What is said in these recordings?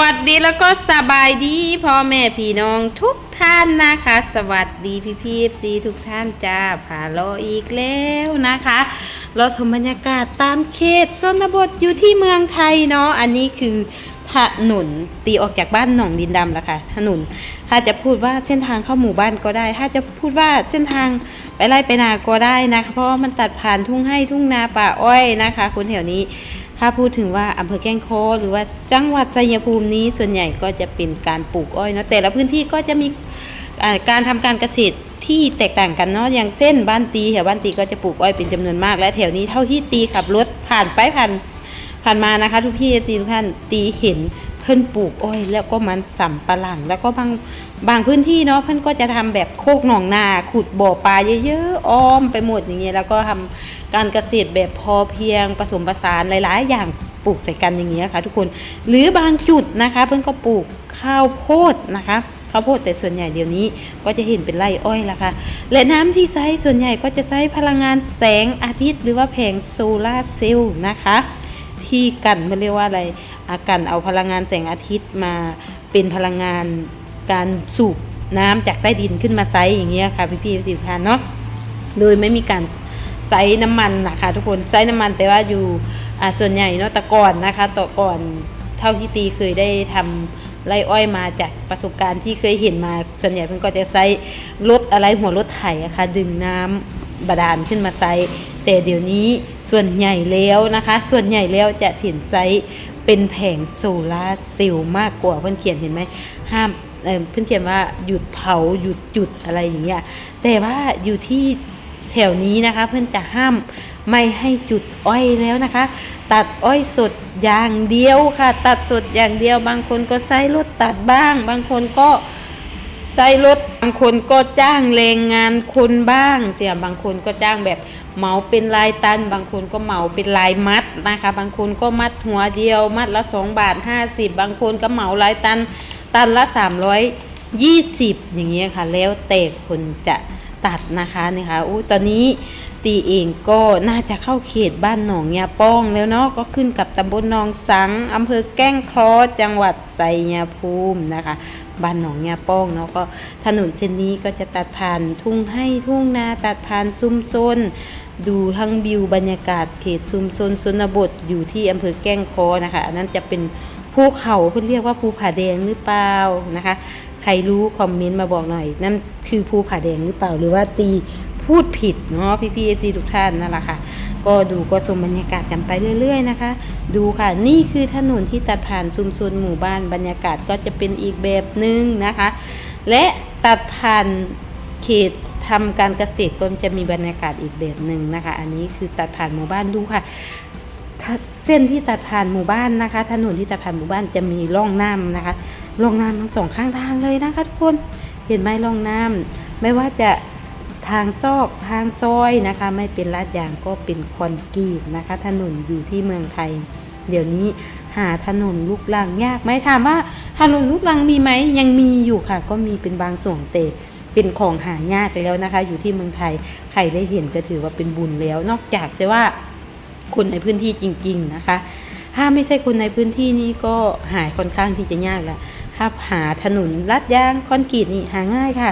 วัสดีแล้วก็สบายดีพ่อแม่พี่น้องทุกท่านนะคะ สวัสดีพี่พี่ซีทุกท่านจ้าผ่าโลออีกแล้วนะคะ เราชมบรรยากาศตามเขตชนบทอยู่ที่เมืองไทยเนาะอันนี้คือถนนตีออกจากบ้านหนองดินดำละค่ะถนนถ้าจะพูดว่าเส้นทางเข้าหมู่บ้านก็ได้ ถ้าจะพูดว่าเส้นทางไปไร่ไปนาก็ได้นะคะเพราะมันตัดผ่านทุ่งให้ทุ่งนาป่าอ้อยนะคะคนแถวนี้ ถ้าพูดถึงว่าอำเภอแก้งโคหรือว่าจังหวัดชัยภูมินี้ส่วนใหญ่ก็จะเป็นการปลูกอ้อยเนาะแต่ละพื้นที่ก็จะมีการทำการเกษตรที่แตกต่างกันเนาะอย่างเส้นบ้านตีแถวบ้านตีก็จะปลูกอ้อยเป็นจำนวนมาก และแถวนี้เท่าที่ตีขับรถผ่านไปผ่านผ่านมานะคะ ทุกพี่ทุกท่านตีเห็นเพิ่นปลูกอ้อย แล้วก็มันสำปะหลังแล้วก็บางบางพื้นที่เนาะเพิ่นก็จะทำแบบโคกหนองนาขุดบ่อปลาเยอะๆอ้อมไปหมดอย่างเงี้ยแล้วก็ทำ การเกษตรแบบพอเพียงผสมผสานหลายๆ อย่างปลูกใส่กันอย่างเงี้ยค่ะทุกคนหรือบางจุดนะคะ เพิ่นก็ปลูกข้าวโพดนะคะข้าวโพดแต่ส่วนใหญ่เดี๋ยวนี้ก็จะเห็นเป็นไร่อ้อยละค่ะและน้ำที่ใช้ส่วนใหญ่ก็จะใช้พลังงานแสงอาทิตย์ หรือว่าแผงโซลาร์เซลล์นะคะที่กันมันเรียกว่าอะไรอากันเอาพลังงานแสงอาทิตย์มาเป็นพลังงานการสูบน้ำจากใต้ดินขึ้นมาไซอย่างเงี้ยค่ะพี่ๆสิบทานเนาะโดยไม่มีการ ไซน้ำมันนะคะทุกคนไซน้ำมันแต่ว่าอยู่ส่วนใหญ่เนาะต่ก่อนนะคะต่อก่อนเท่าที่ตีเคยได้ทำไรอ้อยมาจากประสบการณ์ที่เคยเห็นมาส่วนใหญ่เพิ่นก็จะไซรถอะไรหัวรถไถอะค่ะดึงน้ำบาดาลขึ้นมาไซแต่เดี๋ยวนี้ส่วนใหญ่แล้วนะคะ ส่วนใหญ่แล้วจะเห็นไซเป็นแผงโซลาร์เซลล์มากกว่าเพื่อนเขียนเห็นไหมห้ามเอ่อเพื่อนเขียนว่าหยุดเผาหยุดจุดอะไรอย่างเงี้ยแต่ว่าอยู่ที่ แถวนี้นะคะ เพื่อนจะห้ามไม่ให้จุดอ้อยแล้วนะคะ ตัดอ้อยสดอย่างเดียวค่ะ ตัดสดอย่างเดียวบางคนก็ใช้รถตัดบ้าง บางคนก็ใช้รถบางคนก็จ้างแรงงานคนบ้างเสียบางคนก็จ้างแบบเหมาเป็นรายตัน บางคนก็เหมาเป็นรายมัดนะคะ บางคนก็มัดหัวเดียว มัดละ2บาท50 บางคนก็เหมารายตันตันละ 320 อย่างเงี้ยค่ะ แล้วแต่คนจะ ตัดนะคะนี่ค่ะอู้ตอนนี้ตีเองก็น่าจะเข้าเขตบ้านหนองยาป้องแล้วเนาะก็ขึ้นกับตำบลหนองสังอำเภอแก้งคราะห์จังหวัดไซยภูมินะคะบ้านหนองยาป้องเนาะก็ถนนเส้นนี้ก็จะตัดผ่านทุ่งให้ทุ่งนาตัดผ่านซุ้มโซนดูทั้งวิวบรรยากาศเขตซุ้มโซนชนบทอยู่ที่อำเภอแก้งคอนะคะอันนั้นจะเป็นภูเขาเขาเรียกว่าภูผาแดงหรือเปล่านะคะ ใครรู้คอมเมนต์มาบอกหน่อย นั่นคือภูผาแดงหรือเปล่าหรือว่าตีพูดผิดเนาะพี่พี่เอจีทุกท่านนั่นแหละค่ะ ก็ดูก็ชมบรรยากาศกันไปเรื่อย ๆ นะคะ ดูค่ะนี่คือถนนที่ตัดผ่านชุมชนหมู่บ้านบรรยากาศก็จะเป็นอีกแบบหนึ่งนะคะ และตัดผ่านเขตทำการเกษตรก็จะมีบรรยากาศอีกแบบหนึ่งนะคะ อันนี้คือตัดผ่านหมู่บ้านดูค่ะเส้นที่ตัดผ่านหมู่บ้านนะคะ ถนนที่ตัดผ่านหมู่บ้านจะมีร่องน้ำนะคะ ร่องน้ำทั้งสองข้างทางเลยนะคะทุกคนเห็นไหมร่องน้ำไม่ว่าจะทางซอกทางซอยนะคะ ไม่เป็นลาดยางก็เป็นคอนกรีตนะคะ ถนนอยู่ที่เมืองไทย เดี๋ยวนี้หาถนนลูกลังยากไหมถามว่าถนนลูกลังมีไหมยังมีอยู่ค่ะ ก็มีเป็นบางส่วนแต่เป็นของหายากแล้วนะคะ อยู่ที่เมืองไทยใครได้เห็นก็ถือว่าเป็นบุญแล้ว นอกจากจะว่าคนในพื้นที่จริง ๆนะคะ ถ้าไม่ใช่คนในพื้นที่นี้ก็หายค่อนข้างที่จะยากแหละ ถ้าหาถนนลัดยางคอนกรีตนี่หาง่ายค่ะ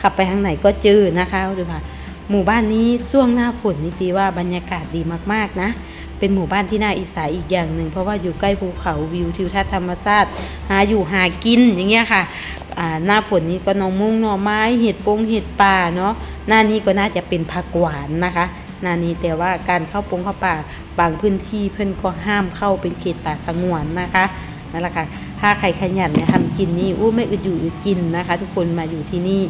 ขับไปทางไหนก็เจอนะคะดูค่ะ หมู่บ้านนี้ช่วงหน้าฝนนี่ตีว่าบรรยากาศดีมากๆนะ เป็นหมู่บ้านที่น่าอิสาอีกอย่างหนึ่ง เพราะว่าอยู่ใกล้ภูเขาวิวทิวทัศน์ธรรมชาติหาอยู่หากินอย่างเงี้ยค่ะหน้าฝนนี้ก็นองมุ้งหน่อไม้เห็ดปงเห็ดป่าเนาะหน้านี้ก็น่าจะเป็นผักหวานนะคะนานี้แต่ว่าการเข้าปงเข้าป่าบางพื้นที่เพื่อนก็ห้ามเข้าเป็นเขตป่าสงวนนะคะนั่นแหละค่ะ ถ้าใครขยันเนี่ยทำกินนี่อู้ไม่อึดอยู่อึดกินนะคะ ทุกคนมาอยู่ที่นี่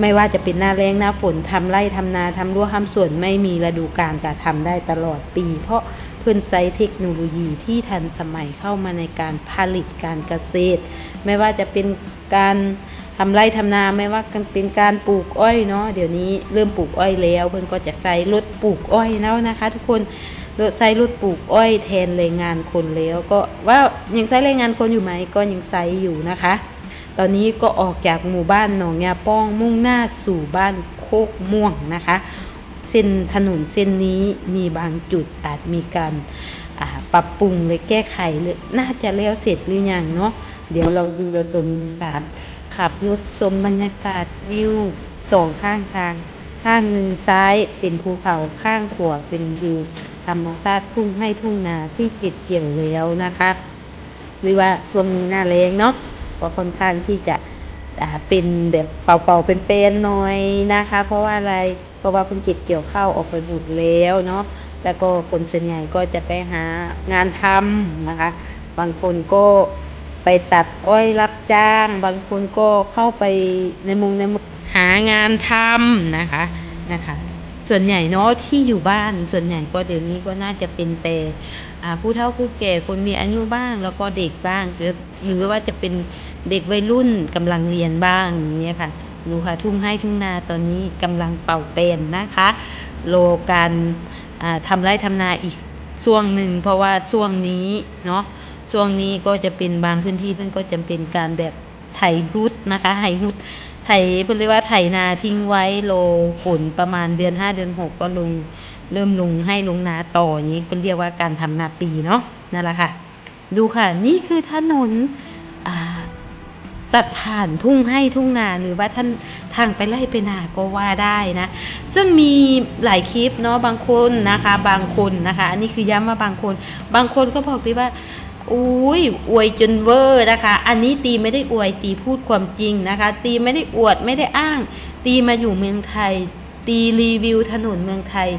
ไม่ว่าจะเป็นหน้าแรงหน้าฝนทำไร่ทำนาทำรั้วทำสวนไม่มีฤดูกาลการทำได้ตลอดปี เพราะเพื่อนใช้เทคโนโลยีที่ทันสมัยเข้ามาในการผลิตการเกษตร ไม่ว่าจะเป็นการทำไร่ทำนาไม่ว่าเป็นการปลูกอ้อยเนาะเดี๋ยวนี้เริ่มปลูกอ้อยแล้ว เพื่อนก็จะใช้รถปลูกอ้อยแล้วนะคะ ทุกคน รถใช้รถปลูกอ้อยแทนแรงงานคนแล้ว ก็ว่ายังใช้แรงงานคนอยู่ไหมก็ยังใช้อยู่นะคะ ตอนนี้ก็ออกจากหมู่บ้านหนองยาป้องมุ่งหน้าสู่บ้านโคกม่วงนะคะ เส้นถนนเส้นนี้มีบางจุดอาจมีการปรับปรุงหรือแก้ไขหรือน่าจะแล้วเสร็จหรือยังเนาะเดี๋ยวเราดูราชมบรรยากาศขับรถชมบรรยากาศวิวสองข้างทาง ข้างหนึ่งซ้ายเป็นภูเขาข้างขวาเป็นวิว ธรรมชาติทุ่งให้ทุ่งนาที่เก็บเกี่ยวแล้วนะคะหรือว่าช่วงนี้หน้าแรงเนาะก็ค่อนข้างที่จะอ่าเป็นแบบเป่าๆเป็นเป็นๆหน่อยนะคะ เพราะว่าอะไรเพราะว่าเพิ่งเก็บเกี่ยวข้าวออกไปหมดแล้วเนาะแล้วก็คนส่วนใหญ่ก็จะไปหางานทำนะคะ บางคนก็ไปตัดอ้อยรับจ้าง บางคนก็เข้าไปในมุงในมุงหางานทำนะคะนะคะ ส่วนใหญ่เนาะที่อยู่บ้านส่วนใหญ่ก็เดี๋ยวนี้ก็น่าจะเป็นแต่ผู้เฒ่าผู้แก่คนมีอายุบ้าง แล้วก็เด็กบ้างหรือว่าจะเป็นเด็กวัยรุ่นกำลังเรียนบ้างอย่างเงี้ยค่ะดูค่ะทุ่งให้ทุ่งนาตอนนี้กำลังเป่าเป็นนะคะ โลการอ่าทำไร่ทำนาอีกช่วงหนึ่งเพราะว่าช่วงนี้เนาะช่วงนี้ก็จะเป็นบางพื้นที่มันก็จะเป็นการแบบ ไถรุดนะคะไถรุดไถเรียกว่าไถนาทิ้งไว้โลฝนประมาณเดือนห้าเดือนหกก็ลงเริ่มลงให้ลงนาต่ออย่างนี้ก็เรียกว่าการทำนาปีเนาะนั่นแหละค่ะ ดูค่ะ นี่คือถนนตัดผ่านทุ่งให้ทุ่งนาหรือว่าท่านทางไปไล่ไปนาก็ว่าได้นะ ซึ่งมีหลายคลิปเนาะบางคนนะคะ บางคนนะคะ อันนี้คือย้ำว่าบางคน บางคนก็บอกดีว่า อุ้ยอวยจนเวอร์นะคะ อันนี้ตีไม่ได้อวยตีพูดความจริงนะคะ ตีไม่ได้อวดไม่ได้อ้าง ตีมาอยู่เมืองไทย ตีรีวิวถนนเมืองไทย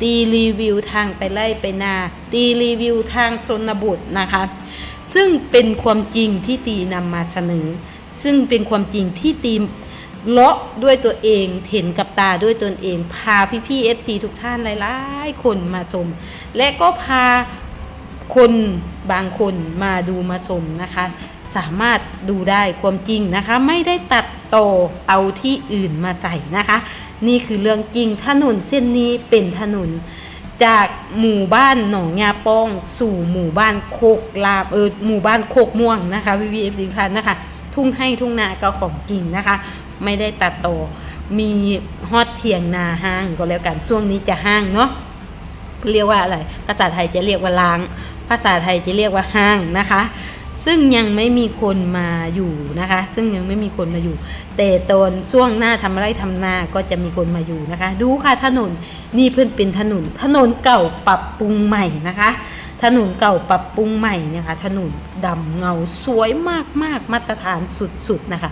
ตีรีวิวทางไปไล่ไปนา ตีรีวิวทางชนบทนะคะ ซึ่งเป็นความจริงที่ตีนำมาเสนอ ซึ่งเป็นความจริงที่ตีเลาะด้วยตัวเองเห็นกับตาด้วยตนเอง พาพี่ๆ FC ทุกท่านหลายๆ คนมาชมและก็พาคน บางคนมาดูมาชมนะคะ สามารถดูได้ความจริงนะคะ ไม่ได้ตัดโตเอาที่อื่นมาใส่นะคะ นี่คือเรื่องจริงถนนเส้นนี้เป็นถนนจากหมู่บ้านหนองยาป้อง สู่หมู่บ้านโคกลาบเออหมู่บ้านโคกม่วงนะคะวีวีเอฟซีพันนะคะ ทุ่งให้ทุ่งนาก็ของจริงนะคะ ไม่ได้ตัดโตมีฮอดเถียงนาห้างก็แล้วกันช่วงนี้จะห้างเนาะเรียกว่าอะไรภาษาไทยจะเรียกว่าล้าง ภาษาไทยจะเรียกว่าห้างนะคะ ซึ่งยังไม่มีคนมาอยู่นะคะ ซึ่งยังไม่มีคนมาอยู่ แต่ตอนช่วงหน้าทำไรทำนาก็จะมีคนมาอยู่นะคะ ดูค่ะถนนนี่เพื่อนเป็นถนน ถนนเก่าปรับปรุงใหม่นะคะถนนเก่าปรับปรุงใหม่นี่ค่ะถนนดำเงาสวยมากมากๆมาตรฐานสุดๆนะคะ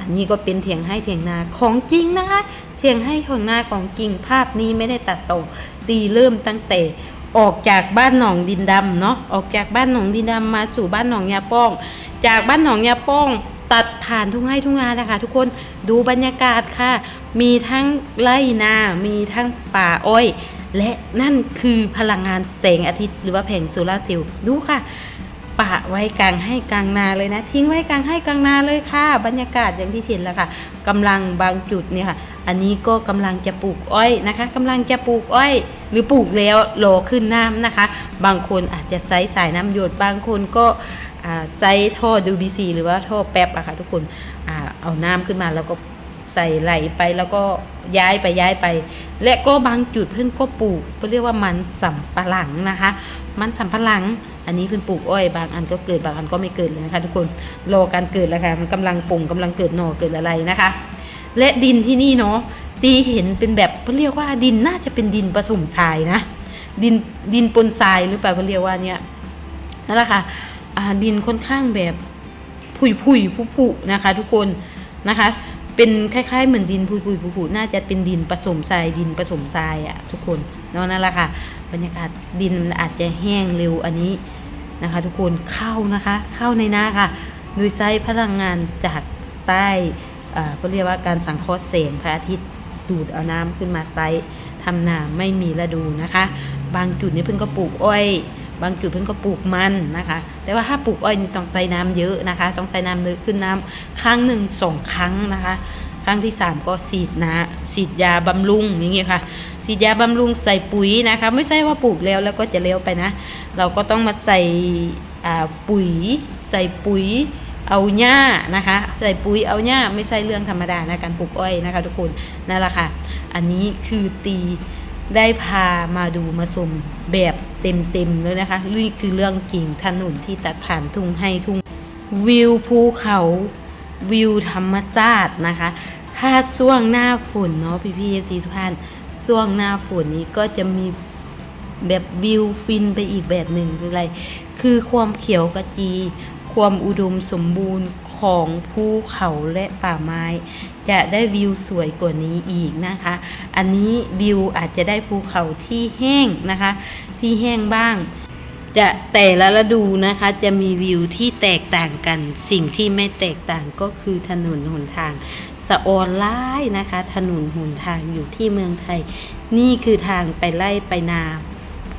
อันนี้ก็เป็นเถียงให้เถียงนาของจริงนะคะ เถียงให้เถียงนาของจริงภาพนี้ไม่ได้ตัดต่อตีเริ่มตั้งแต่ ออกจากบ้านหนองดินดำเนาะออกจากบ้านหนองดินดำมาสู่บ้านหนองยาป้อง จากบ้านหนองยาป้อง ตัดผ่านทุ่งไร่ทุ่งนานะคะ ทุกคนดูบรรยากาศค่ะ มีทั้งไร่นา มีทั้งป่าอ้อย และนั่นคือพลังงานแสงอาทิตย์หรือว่าแผงโซลาร์เซลล์ดูค่ะปะไว้กลางให้กลางนาเลยนะ ทิ้งไว้กลางให้กลางนาเลยค่ะ บรรยากาศอย่างที่เห็นแล้วค่ะกำลังบางจุดเนี่ยค่ะ อันนี้ก็กำลังจะปลูกอ้อยนะคะกำลังจะปลูกอ้อย หรือปลูกแล้วรอขึ้นน้ำนะคะ บางคนอาจจะใช้สายน้ำหยดบางคนก็ใช้ท่อดูบีซีหรือว่าท่อแป๊บอะค่ะทุกคนอเอาน้ำขึ้นมาแล้วก็ใส่ไหลไปแล้วก็ย้ายไปย้ายไป และก็บางจุดเพื่อนก็ปลูกเพื่อเรียกว่ามันสำปะหลังนะคะ มันสำปะหลัง อันนี้เพื่อนปลูกอ้อยบางอันก็เกิดบางอันก็ไม่เกิดเลยนะคะ ทุกคนรอการเกิดแล้วค่ะมันกำลังปุ่งกำลังเกิดหน่อเกิดอะไรนะคะ และดินที่นี่เนาะ ตีเห็นเป็นแบบเพื่อเรียกว่าดินน่าจะเป็นดินผสมทรายนะ ดินดินปนทรายหรือเปล่าเพื่อเรียกว่าเนี่ยนั่นแหละค่ะอ่าดินค่อนข้างแบบผุยผุยผุผุนะคะ ทุกคนนะคะเป็นคล้ายๆเหมือนดินผุยผุยผุผุน่าจะเป็นดินผสมทรายดินผสมทรายอะทุกคนเนาะนั่นแหละค่ะ บรรยากาศดินมันอาจจะแห้งเร็วอันนี้นะคะ ทุกคนเข้านะคะเข้าในนาค่ะโดยใช้พลังงานจากใต้อ่าเขาเรียกว่าการสังเคราะห์แสงพระอาทิตย์ ดูดเอาน้ำขึ้นมาใช้ทำนาไม่มีฤดูนะคะ บางจุดนี่เพิ่งก็ปลูกอ้อยบางจุดเพิ่นก็ปลูกมันนะคะ แต่ว่าถ้าปลูกอ้อยต้องใส่น้ำเยอะนะคะ ต้องใส่น้ำเยอะขึ้นน้ำครั้งหนึ่งสองครั้งนะคะ ครั้งที่สามก็ฉีดนะฉีดยาบำรุงอย่างเงี้ยค่ะฉีดยาบำรุงใส่ปุ๋ยนะคะ ไม่ใช่ว่าปลูกแล้วแล้วก็จะเลี้ยวไปนะ เราก็ต้องมาใส่ปุ๋ย ใส่ปุ๋ย เอาหญ้านะคะใส่ปุ๋ยเอาหญ้าไม่ใช่เรื่องธรรมดานะการปลูกอ้อยนะคะ ทุกคนนั่นแหละค่ะ อันนี้คือตีได้พามาดูมาชมแบบเต็มๆเลยนะคะนี่คือเรื่องจริงถนนที่ตัดผ่านทุ่งให้ทุ่งวิวภูเขาวิวธรรมชาตินะคะ ถ้าช่วงหน้าฝนเนาะพี่พี่จีทุกท่านช่วงหน้าฝนนี้ก็จะมีแบบวิวฟินไปอีกแบบหนึ่งคืออะไร คือความเขียวกระจี ความอุดมสมบูรณ์ของภูเขาและป่าไม้ จะได้วิวสวยกว่านี้อีกนะคะ อันนี้วิวอาจจะได้ภูเขาที่แห้งนะคะ ที่แห้งบ้าง จะแต่ละฤดูนะคะ จะมีวิวที่แตกต่างกัน สิ่งที่ไม่แตกต่างก็คือถนนหนทางสะออนไล่นะคะ ถนนหนทางอยู่ที่เมืองไทย นี่คือทางไปไล่ไปนา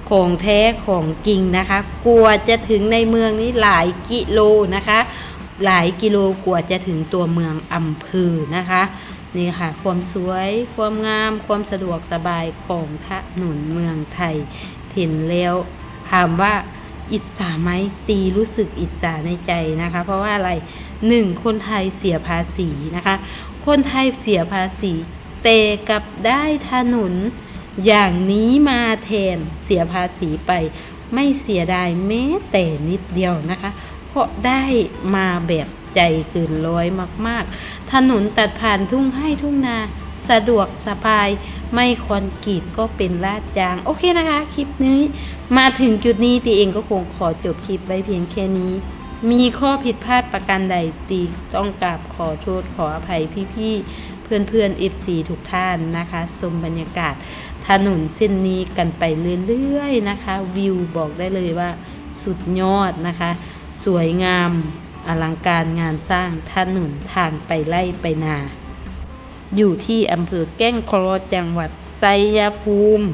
ของแท้ของจริงนะคะกลัวจะถึงในเมืองนี้หลายกิโลนะคะ หลายกิโลกว่าจะถึงตัวเมืองอำเภอนะคะนี่ค่ะ ความสวย ความงาม ความสะดวกสบายของถนนเมืองไทยเห็นแล้วถามว่าอิจฉาไหมตีรู้สึกอิจฉาในใจนะคะ เพราะว่าอะไรหนึ่งคนไทยเสียภาษีนะคะ คนไทยเสียภาษี แต่กับได้ถนน อย่างนี้มาแทนเสียภาษีไป ไม่เสียดายแม้แต่นิดเดียวนะคะ เพราะได้มาแบบใจเกินร้อยมากๆ ถนนตัดผ่านทุ่งให้ทุ่งนาสะดวกสบายไม่คอนกรีตก็เป็นลาดยาง โอเคนะคะ คลิปนี้ มาถึงจุดนี้ตีเองก็คงขอจบคลิปไว้เพียงแค่นี้ มีข้อผิดพลาดประการใดตีต้องกราบขอโทษขออภัยพี่ๆ เพื่อนๆ FC ทุกท่านนะคะชมบรรยากาศถนนเส้นนี้กันไปเรื่อยๆนะคะ วิวบอกได้เลยว่าสุดยอดนะคะ สวยงามอลังการงานสร้างถนนทางไปไล่ไปนา อยู่ที่อำเภอแก้งเคอจังหวัดไซยภูมิ